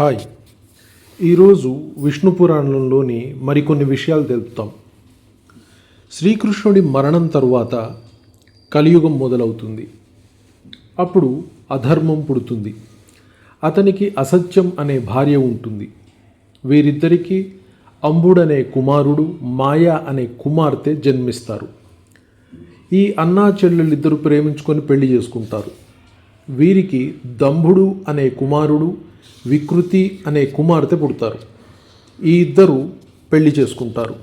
Hi. ఈరోజు విష్ణు పురాణంలోని మరికొన్ని విషయాలు తెలుపుతాం. శ్రీకృష్ణుడి మరణం తరువాత కలియుగం మొదలవుతుంది. అప్పుడు అధర్మం పుడుతుంది. అతనికి అసత్యం అనే భార్య ఉంటుంది. వీరిద్దరికీ అంబుడనే కుమారుడు మాయ అనే కుమార్తె జన్మిస్తారు. ఈ అన్నా చెల్లెళ్ళిద్దరూ ప్రేమించుకొని పెళ్ళి చేసుకుంటారు. వీరికి దంభుడు అనే కుమారుడు వికృతి అనే కుమార్తె పుడతారు. ఈ ఇద్దరు పెళ్ళి చేసుకుంటారు.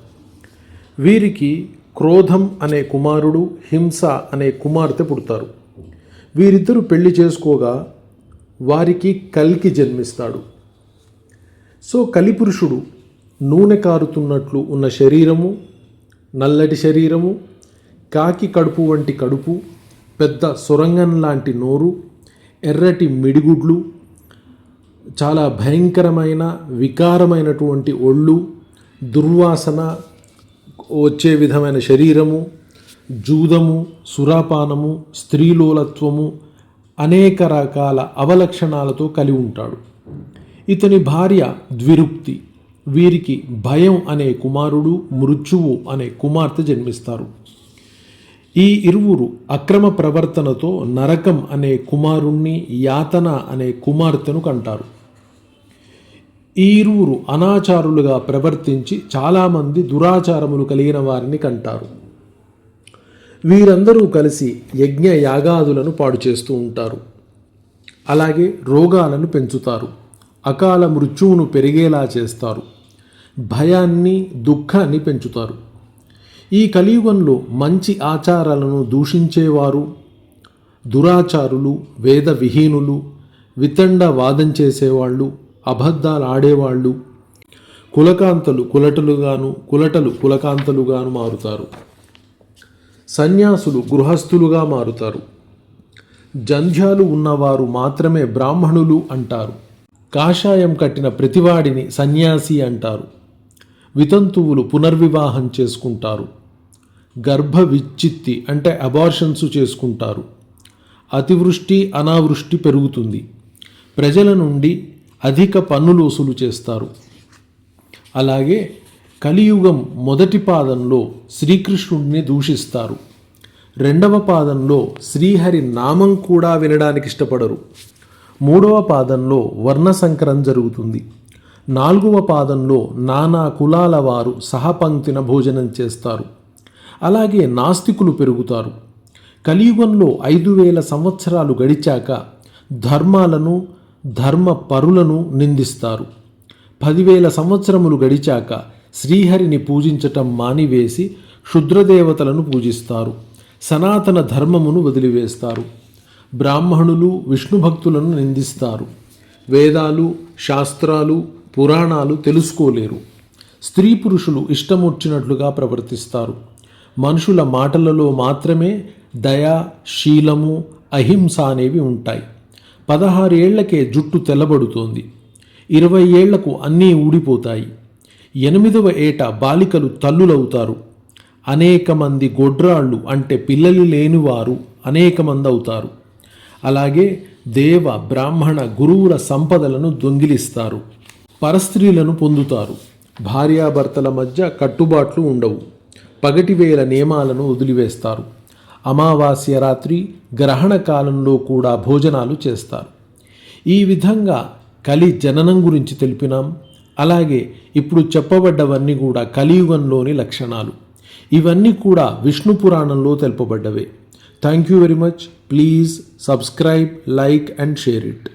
వీరికి క్రోధం అనే కుమారుడు హింస అనే కుమార్తె పుడతారు. వీరిద్దరూ పెళ్ళి చేసుకోగా వారికి కల్కి జన్మిస్తాడు. సో కలిపురుషుడు నూనె కారుతున్నట్లు ఉన్న శరీరము నల్లటి శరీరము కాకి కడుపు వంటి కడుపు పెద్ద సొరంగం లాంటి నోరు ఎర్రటి మిడిగుడ్లు చాలా భయంకరమైన వికారమైనటువంటి ఒళ్ళు దుర్వాసన వచ్చే విధమైన శరీరము జూదము సురాపానము స్త్రీలోలత్వము అనేక రకాల అవలక్షణాలతో కలిగి ఉంటాడు. ఇతని భార్య ద్విరుక్తి. వీరికి భయం అనే కుమారుడు మృత్యువు అనే కుమార్తె జన్మిస్తారు. ఈ ఇరువురు అక్రమ ప్రవర్తనతో నరకం అనే కుమారుణ్ణి యాతన అనే కుమార్తెను కంటారు. ఈరూరు అనాచారులుగా ప్రవర్తించి చాలామంది దురాచారములు కలిగిన వారిని కంటారు. వీరందరూ కలిసి యజ్ఞ యాగాదులను పాడు చేస్తూ ఉంటారు. అలాగే రోగాలను పెంచుతారు. అకాల మృత్యువును పెరిగేలా చేస్తారు. భయాన్ని దుఃఖాన్ని పెంచుతారు. ఈ కలియుగంలో మంచి ఆచారాలను దూషించేవారు దురాచారులు వేద విహీనులు వితండ వాదం చేసేవాళ్ళు అబద్ధాలు ఆడేవాళ్ళు కులకాంతలు కులటలుగాను కులటలు కులకాంతలుగాను మారుతారు. సన్యాసులు గృహస్థులుగా మారుతారు. జంధ్యాలు ఉన్నవారు మాత్రమే బ్రాహ్మణులు అంటారు. కాషాయం కట్టిన ప్రతివాడిని సన్యాసి అంటారు. వితంతువులు పునర్వివాహం చేసుకుంటారు. గర్భ విచ్చిత్తి అంటే అబార్షన్స్ చేసుకుంటారు. అతివృష్టి అనావృష్టి పెరుగుతుంది. ప్రజల నుండి అధిక పన్నులు వసూలు చేస్తారు. అలాగే కలియుగం మొదటి పాదంలో శ్రీకృష్ణుడిని దూషిస్తారు. రెండవ పాదంలో శ్రీహరి నామం కూడా వినడానికి ఇష్టపడరు. మూడవ పాదంలో వర్ణ సంకరం జరుగుతుంది. నాలుగవ పాదంలో నానా కులాల వారు సహపంక్తిన భోజనం చేస్తారు. అలాగే నాస్తికులు పెరుగుతారు. కలియుగంలో ఐదు వేల సంవత్సరాలు గడిచాక ధర్మాలను ధర్మ పరులను నిందిస్తారు. పదివేల సంవత్సరములు గడిచాక శ్రీహరిని పూజించటం మానివేసి క్షుద్రదేవతలను పూజిస్తారు. సనాతన ధర్మమును వదిలివేస్తారు. బ్రాహ్మణులు విష్ణు భక్తులను నిందిస్తారు. వేదాలు శాస్త్రాలు పురాణాలు తెలుసుకోలేరు. స్త్రీ పురుషులు ఇష్టమొచ్చినట్లుగా ప్రవర్తిస్తారు. మనుషుల మాటలలో మాత్రమే దయ శీలము అహింస అనేవి ఉంటాయి. పదహారు ఏళ్ళకే జుట్టు తెల్లబడుతోంది. ఇరవై ఏళ్ళకు అన్నీ ఊడిపోతాయి. ఎనిమిదవ ఏట బాలికలు తల్లులవుతారు. అనేక మంది గొడ్రాళ్ళు అంటే పిల్లలు లేనివారు అనేక మంది అవుతారు అలాగే దేవ బ్రాహ్మణ గురువుల సంపదలను దొంగిలిస్తారు. పరస్త్రీలను పొందుతారు. భార్యాభర్తల మధ్య కట్టుబాట్లు ఉండవు. పగటివేల నియమాలను వదిలివేస్తారు. అమావాస్య రాత్రి గ్రహణ కాలంలో కూడా భోజనాలు చేస్తారు. ఈ విధంగా కలి జననం గురించి తెలిపినాం. అలాగే ఇప్పుడు చెప్పబడ్డవన్నీ కూడా కలియుగంలోని లక్షణాలు. ఇవన్నీ కూడా విష్ణు పురాణంలో తెలుపబడ్డవే. Thank you very much please subscribe like and share it